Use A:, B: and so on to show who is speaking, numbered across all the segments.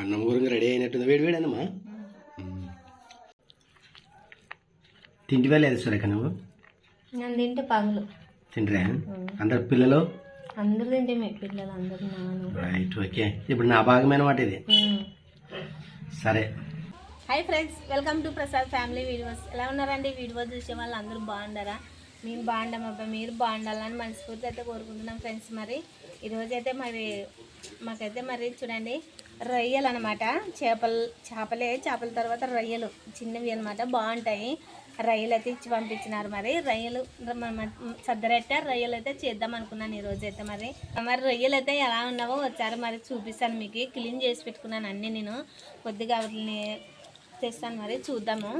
A: అన్నం రెడీ అయినట్టుంది. వేడి వేడి అన్నమా? తింటివా లేదు సురేఖ నువ్వు?
B: నేను తింటే పగులు.
A: తింటరా అందరు పిల్లలు?
B: అందరు తింటే మీ పిల్లలు అందరు
A: రైట్ ఓకే ఇప్పుడు నా భాగమైన మాట ఇది. సరే.
B: Hi friends welcome to Prasad family videos ఎలా ఉన్నారండి? వీడియో చూసే వాళ్ళు అందరూ బాగుండారా మేము బాగుండాం అబ్బాయి మీరు బాగుండాలని మనస్ఫూర్తి అయితే కోరుకుంటున్నాం ఫ్రెండ్స్ మరి. ఈరోజు అయితే మరి మాకైతే మరి చూడండి రొయ్యలు అనమాట చేపలు చేపలే చేపల తర్వాత రొయ్యలు. చిన్నవి అనమాట బాగుంటాయి. రొయ్యలు అయితే ఇచ్చి పంపించినారు మరి. రొయ్యలు సద్దరెట్ట రొయ్యలు అయితే చేద్దాం అనుకున్నాను ఈరోజు అయితే మరి. మరి రొయ్యలు అయితే ఎలా ఉన్నావో వచ్చారు మరి చూపిస్తాను మీకు. క్లీన్ చేసి పెట్టుకున్నాను అన్నీ నేను. కొద్దిగా వాటిని తెస్తాను మరి చూద్దాము.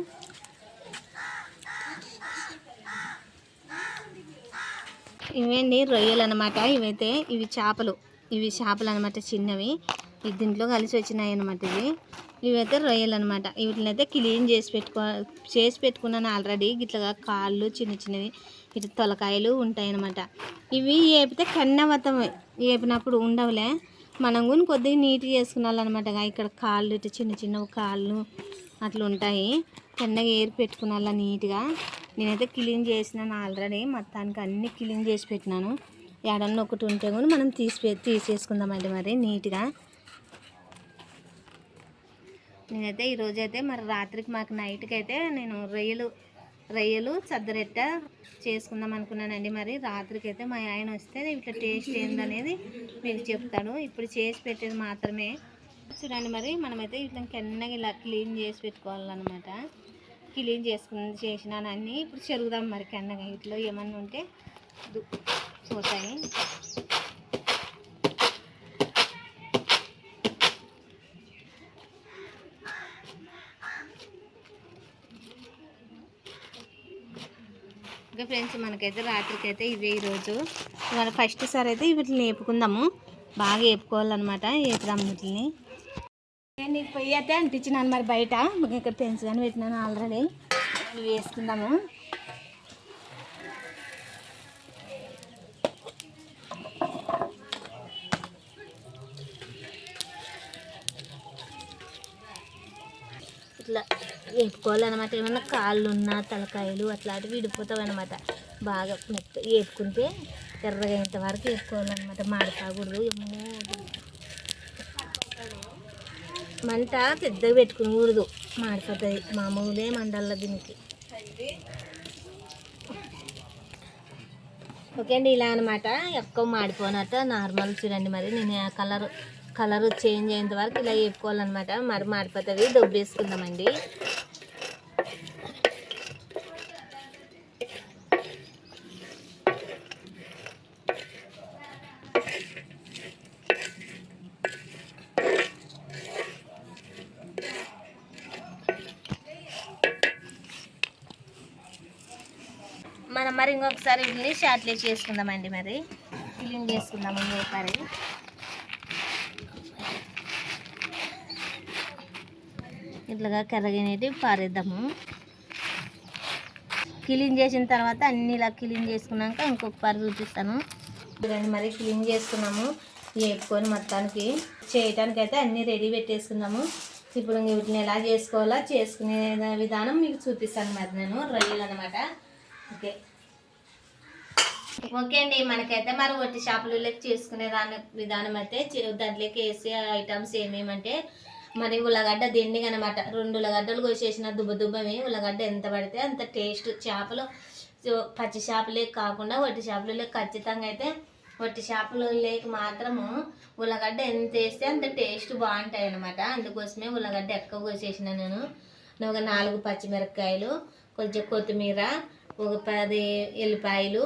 B: ఇవేంటి రొయ్యలు అనమాట ఇవైతే ఇవి చేపలు. ఇవి చేపలు అనమాట చిన్నవి. ఇది దీంట్లో కలిసి వచ్చినాయి అనమాట ఇవి. ఇవైతే రొయ్యలు అనమాట వీటిని అయితే క్లీన్ చేసి పెట్టుకో చేసి పెట్టుకున్నాను ఆల్రెడీ. ఇట్లా కాళ్ళు చిన్న చిన్నవి ఇట్లా తొలకాయలు ఉంటాయి అనమాట ఇవి ఏపితే కన్నవతం ఏపినప్పుడు ఉండవులే. మనం కూడా కొద్దిగా నీట్గా చేసుకున్నాలన్నమాట. ఇక్కడ కాళ్ళు ఇటు చిన్న చిన్న కాళ్ళు అట్లా ఉంటాయి. చిన్నగా ఏరి పెట్టుకున్నాల నీట్గా. నేనైతే క్లీన్ చేసినాను ఆల్రెడీ. మొత్తానికి అన్నీ క్లీన్ చేసి పెట్టినాను. ఎడన్న ఒకటి ఉంటే కూడా మనం తీసి తీసేసుకుందామండి మరి నీట్గా. నేనైతే ఈరోజు అయితే మరి రాత్రికి మాకు నైట్కి అయితే నేను రొయ్యలు రొయ్యలు చద్దరెట్ట చేసుకుందాం అనుకున్నానండి. మరి రాత్రికి అయితే మా ఆయన వస్తే ఇట్లా టేస్ట్ ఏందనేది మీకు చెప్తాను ఇప్పుడు చేసి పెట్టేది మాత్రమే. చూడండి మరి మనమైతే ఇట్లా కెన్నగా ఇలా క్లీన్ చేసి పెట్టుకోవాలన్నమాట. క్లీన్ చేసుకుని చేసినాను అన్నీ ఇప్పుడు చెరుగుదాం మరి కెన్నగా. ఇట్లా ఏమన్నా ఉంటే చూస్తాయి పోతాయి. ఇంకా ఫ్రెండ్స్ మనకైతే రాత్రికి అయితే ఇవే ఈరోజు మన ఫస్ట్ సారి అయితే వీటిని వేపుకుందాము బాగా వేపుకోవాలన్నమాట వేపుదాం వీటిని నేను పొయ్యి అయితే అంటించినాను మరి బయట. ఇక్కడ ఫ్రెండ్స్ కానీ పెట్టినాను ఆల్రెడీ ఇవి వేసుకుందాము ఇట్లా వేపుకోవాలన్నమాట. ఏమన్నా కాళ్ళు ఉన్నా తలకాయలు అట్లాంటివి విడిపోతావు అనమాట బాగా మెత్త వేపుకుంటే ఎర్రగా అయ్యేంత వరకు వేపుకోవాలన్నమాట మాడతాకూడదు ఏమో మంట పెద్దగా పెట్టుకోకూడదు. మాడిపోతుంది. మామూలే మండల దీనికి. ఓకే అండి ఇలా అనమాట ఎక్కువ మాడిపోనట్టు. నార్మల్ చూడండి మరి. నేను ఆ కలర్ కలర్ చేంజ్ అయ్యేంత వరకు ఇలా వేపుకోవాలన్నమాట. మరి మాడిపోతుంది. దొబ్బేసుకుందామండి మనం ఒకసారి ఇంకొకసారి వీటిని షార్ట్లే చేసుకుందామండి మరి. క్లీన్ చేసుకుందాము ఇంకొకసారి ఇట్లాగా కరగనేది పారేద్దాము. క్లీన్ చేసిన తర్వాత అన్ని ఇలా క్లీన్ చేసుకున్నాక ఇంకొక పారి చూపిస్తాను. చూడండి మరి క్లీన్ చేసుకున్నాము. వేపుకొని మొత్తానికి చేయటానికి అయితే అన్నీ రెడీ పెట్టేసుకున్నాము ఇప్పుడు వీటిని ఎలా చేసుకోవాలో చేసుకునే విధానం మీకు చూపిస్తాను మరి నేను. రొయ్యలు అనమాట ఓకే. ఓకే అండి మనకైతే మరి ఒట్టి షాపులలోకి చేసుకునే దాని విధానం అయితే చే- దాంట్లోకి వేసే ఐటమ్స్ ఏమేమంటే మరి ఉల్లగడ్డ దిండిగా అనమాట రెండు ఉల్లగడ్డలు కోసేసిన దుబ్బ దుబ్బమి. ఉల్లగడ్డ ఎంత పడితే అంత టేస్ట్. చేపలు పచ్చి చేపలే కాకుండా వట్టి చేపలు ఖచ్చితంగా అయితే వట్టి చేపలు లేక మాత్రము ఉల్లగడ్డ ఎంత వేస్తే అంత టేస్ట్ బాగుంటాయి అనమాట అందుకోసమే ఉల్లగడ్డ ఎక్కువ కోసేసిన నేను ఒక నాలుగు పచ్చిమిరపకాయలు కొంచెం కొత్తిమీర ఒక పది ఎల్లిపాయలు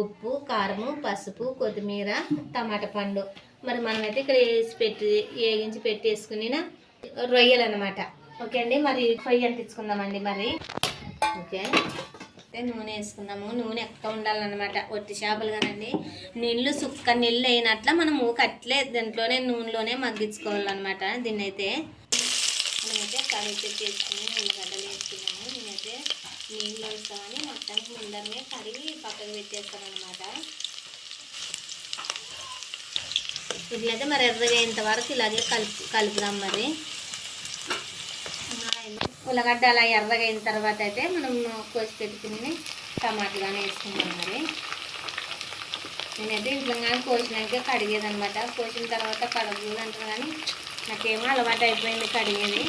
B: ఉప్పు కారము పసుపు కొత్తిమీర టమాటా పండు. మరి మనమైతే ఇక్కడ వేసి పెట్టి వేగించి పెట్టేసుకుని రొయ్యలు అనమాట ఓకే అండి మరి ఫ్రై అంటించుకుందామండి మరి? ఓకే. అయితే నూనె వేసుకుందాము. నూనె ఎక్కువ ఉండాలన్నమాట? ఒట్టి చేపలు కానండి. నీళ్ళు సుక్క నీళ్ళు అయినట్ల మనము కట్లే దాంట్లోనే నూనెలోనే మగ్గించుకోవాలన్నమాట. దీన్ని అయితే నేనైతే కర్రీ పెట్టేసుకుని ఉల్లిగడ్డలు వేసుకున్నాము నేనైతే నీళ్ళు వేస్తామని మొత్తానికి ముందరనే కడిగి పక్కకు పెట్టేస్తామన్నమాట. ఇట్లయితే మరి ఎర్రగా వరకు ఇలాగే కలిపి కలుపుదాం మరి. ఉల్లగడ్డ అలా ఎర్రగా అయిన తర్వాత అయితే మనం కోసి పెట్టుకుని టమాటాలు కానీ వేసుకుందాం మరి. నేనైతే ఇంట్లో కానీ కోసినాక కడిగేది అనమాట కోసిన తర్వాత కడగదు అంటారు కానీ నాకేమో అలవాటు అయిపోయింది కడిగేది.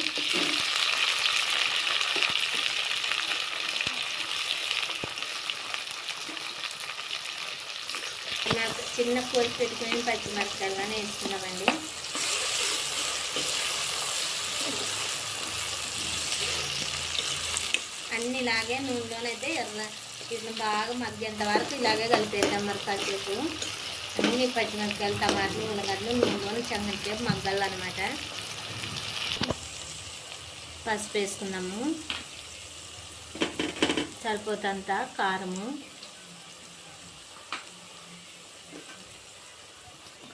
B: చిన్న కోసి పెట్టుకుని పచ్చిమిరపకాయలు వేసుకున్నామండి. అన్ని ఇలాగే నూనెలోనైతే ఎర్ర ఇట్లా బాగా మగ్గేంత వరకు ఇలాగే కలిపేద్దాం మరి కాసేపు అన్ని పచ్చిమిరపకాయలు టమాటాలు ఉల్లగడ్డలు నూనెలోని చంగసేపు మగ్గాలన్నమాట. పసుపు వేసుకున్నాము. సరిపోతంత కారము.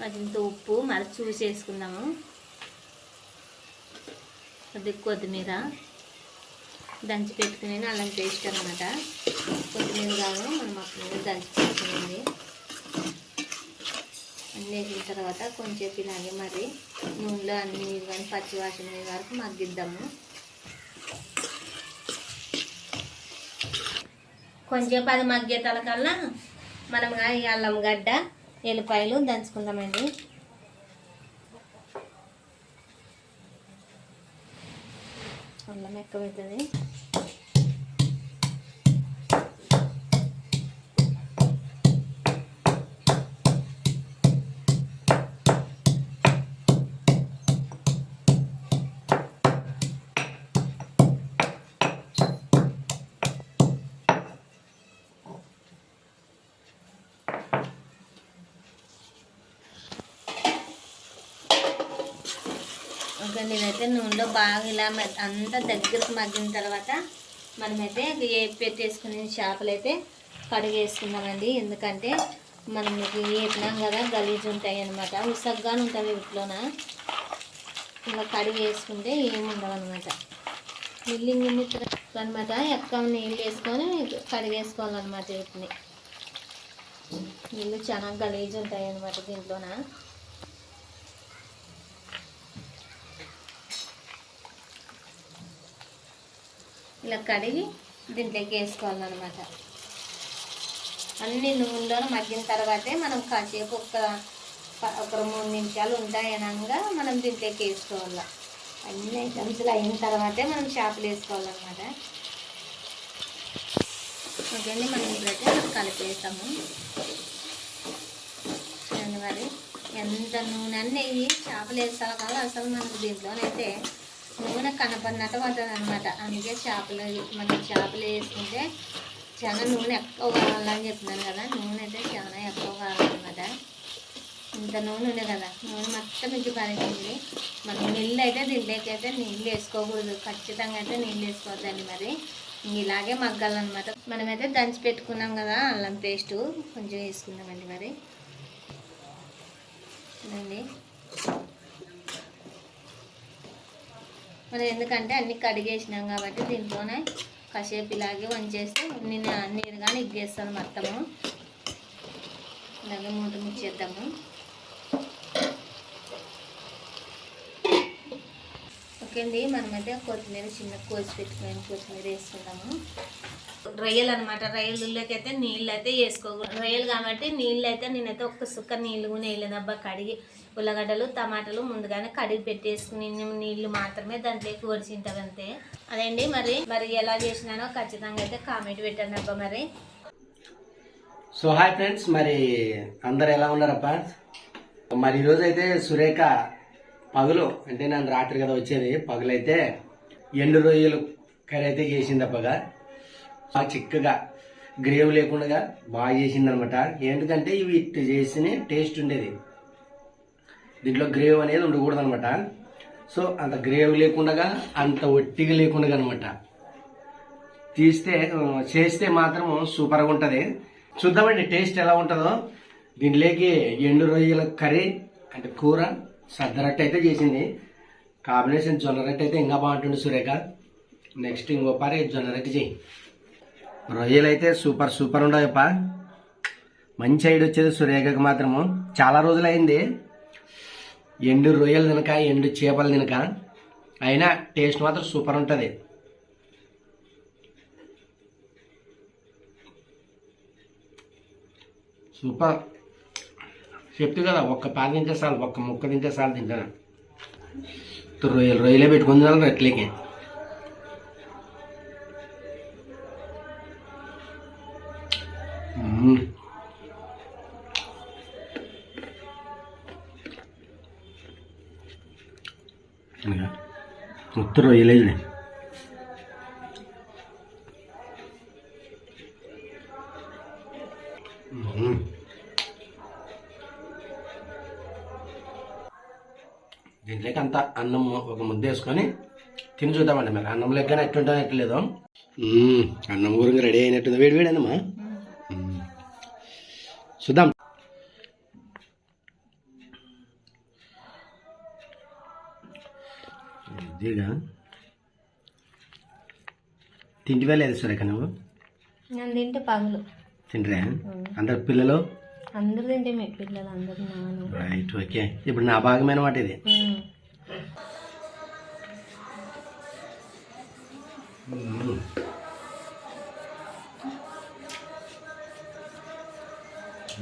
B: కొంచెంత ఉప్పు మరి చూసి వేసుకుందాము కొద్దిగా కొత్తిమీర. దంచి పెట్టుకుని అల్లం పేస్ట్ అనమాట కొత్తిమీర కాను మనం అప్పుడు దంచి పెట్టుకునేది. అన్నీ వేసిన తర్వాత కొంచెం ఇలాగే మరి. నూనెలో అన్ని కానీ పచ్చి వాసన వరకు మగ్గిద్దాము. కొంచెం అది మగ్గే తలకల్లా మనం ఈ అల్లం గడ్డ ఎల్లిపాయలు దంచుకుందామండి. అల్లం ఎక్కువ అవుతుంది ఇంకా నేనైతే నూనెలో బాగా ఇలా అంతా దగ్గరకు మగ్గిన తర్వాత మనమైతే ఏ పెట్టేసుకునే చేపలు అయితే కడిగేసుకుందామండి. ఎందుకంటే మనం ఏపినాం కదా గలీజ్ ఉంటాయి అనమాట ఉసగ్గానే ఉంటుంది వీటిలోన? ఇలా కడిగేసుకుంటే ఏముండవు అనమాట మిల్లింగ్ అనమాట ఎక్కువ నీళ్ళు వేసుకొని కడిగేసుకోవాలన్నమాట వీటిని. నీళ్ళు చాలా గలీజ్ ఉంటాయి అనమాట దీంట్లోన? ఇలా కడిగి దీంట్లోకి వేసుకోవాలన్నమాట. అన్ని నూనెలో మగ్గిన తర్వాతే మనం కాసేపు ఒక ఒక మూడు నిమిషాలు ఉంటాయనగా మనం దీంట్లోకి వేసుకోవాలి. అన్ని ఐటమ్స్లు అయిన తర్వాతే మనం చేపలు వేసుకోవాలన్నమాట. ఓకేండి మనం ఇప్పుడైతే కలిపేస్తాము చూడండి మరి ఎంత నూనె అన్నీ చేపలు వేస్తాం కదా అసలు మనకు దీంట్లోనైతే నూనె కనపడినట్టు పడుతుంది అనమాట అందుకే చేపలు మనం చేపలు వేసుకుంటే చాలా నూనె ఎక్కువ కావాలని చెప్తున్నాను కదా. నూనె అయితే చాలా ఎక్కువ కావాలన్నమాట. ఇంత నూనె ఉంది కదా. నూనె మొత్తం మీకు పరిచింది మనం నీళ్ళు అయితే దీంట్లోకి అయితే నీళ్ళు వేసుకోకూడదు. ఖచ్చితంగా అయితే నీళ్ళు వేసుకోవద్దండి మరి. ఇలాగే మగ్గాలన్నమాట. మనమైతే దంచి పెట్టుకున్నాం కదా అల్లం పేస్టు. కొంచెం వేసుకుందామండి మరి. చూడండి మరి ఎందుకంటే అన్ని కడిగేసినాం కాబట్టి దీంట్లోనే కాసేపు ఇలాగే వంచేస్తే నేను నీరు కానీ ఇగ్గేస్తాను మొత్తము ఇలాగే మూట ముచ్చేద్దాము. ఓకే అండి మనమైతే కొత్తిమీర చిన్న కోసి పెట్టుకుని కొత్తిమీర వేసుకుందాము. రొయ్యలు అనమాట రొయ్యలలోకి అయితే నీళ్ళు అయితే వేసుకోకూడదు. రొయ్యలు కాబట్టి నీళ్ళు అయితే నేనైతే ఒక్క సుక్క నీళ్ళు కూడా వేయలేదబ్బా కడిగి ఉల్లగడ్డలు టమాటాలు ముందుగానే కడిగి పెట్టేసుకుని నీళ్ళు మాత్రమే దాంట్లోకి ఒడిచింటారు అంతే. అదండి మరి? మరి ఎలా చేసినానో ఖచ్చితంగా అయితే కామెంట్ పెట్టండి అబ్బా మరి.
A: సో హాయ్ ఫ్రెండ్స్ మరి అందరు ఎలా ఉన్నారప్ప మరి ఈరోజు అయితే సురేఖ పగులు అంటే నన్ను రాత్రి కదా వచ్చేది పగులైతే ఎండు రొయ్యలు కర్రీ అయితే చేసిందప్పగా బాగా చిక్కగా గ్రేవ్ లేకుండా బాగా చేసిందనమాట. ఏంటంటే ఇవి ఇట్టు చేసిన టేస్ట్ ఉండేది. దీంట్లో గ్రేవ్ అనేది ఉండకూడదు అనమాట సో అంత గ్రేవ్ లేకుండా అంత ఒట్టిగా లేకుండా అనమాట తీస్తే చేస్తే మాత్రం సూపర్గా ఉంటుంది. చూద్దామండి టేస్ట్ ఎలా ఉంటుందో. దీంట్లోకి ఎండు రొయ్యల కర్రీ అంటే కూర సద్దరట్టు అయితే చేసింది. కాంబినేషన్ జొన్న రొట్టె అయితే ఇంకా బాగుంటుంది సురేఖ. నెక్స్ట్ ఇంకో పారి జొన్న రొట్టె చేయి. రొయ్యలు అయితే సూపర్ సూపర్ ఉండవు మంచి ఐడి వచ్చేది సురేఖకి మాత్రము. చాలా రోజులైంది. ఎండు రొయ్యలు తినక ఎండు చేపలు తినక అయినా టేస్ట్ మాత్రం సూపర్ ఉంటుంది. సూపర్. చెప్తు కదా ఒక్క పాలు తింటే చాలు ఒక్క ముక్క తింటే చాలు తింటాను. రొయ్యలు రొయ్యలే పెట్టుకుని తినాలి రెట్లకి మ్మ్. మొత్తం రొయ్యలే మ్మ్. దీంట్లోకి అంతా అన్నం ఒక ముద్ద వేసుకొని తిని చూద్దామండి మరి. అన్నం లెక్కన ఎట్లుంటుందో ఎట్లేదు. అన్నం గురించి రెడీ అయినట్టుంది. వేడి వేడి అన్నమా. చూద్దాం. ఇదిగా. తింటివే లేదు సురేఖ నువ్వు?
B: నేను తింటే పగులు.
A: తింటరా అందరు పిల్లలు?
B: అందరు తింటే మీ పిల్లలు అందరు నాను.
A: రైట్ ఓకే ఇప్పుడు నా భాగమైన మాట ఇది.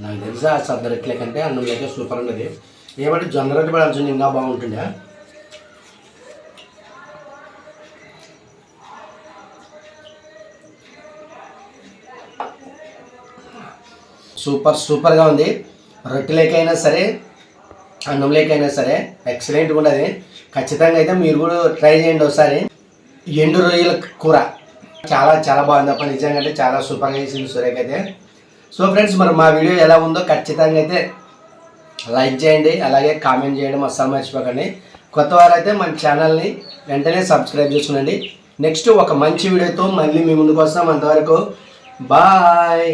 A: నాకు తెలిసి ఆ సద్ద రెట్ల కంటే అన్నం లేక సూపర్ ఉన్నది. ఏమంటే జొన్న రొట్టె పడాల్సింది ఇంకా బాగుంటుండే సూపర్ సూపర్గా ఉంది. రొట్టెలేకైనా సరే అన్నంలేకైనా సరే ఎక్సలెంట్గా ఉన్నది. ఖచ్చితంగా అయితే మీరు కూడా ట్రై చేయండి ఒకసారి. ఎండు రొయ్యల కూర. చాలా చాలా బాగుంది అప్పుడు నిజంగా అంటే చాలా సూపర్గా చేసింది సురేఖ అయితే. సో ఫ్రెండ్స్ మరి మా వీడియో ఎలా ఉందో ఖచ్చితంగా అయితే లైక్ చేయండి అలాగే కామెంట్ చేయడం అస్సలు మర్చిపోకండి. కొత్త వారైతే మన ఛానల్ని వెంటనే సబ్స్క్రైబ్ చేసుకోండి నెక్స్ట్ ఒక మంచి వీడియోతో మళ్ళీ మీ ముందుకు వస్తాం. అంతవరకు బాయ్.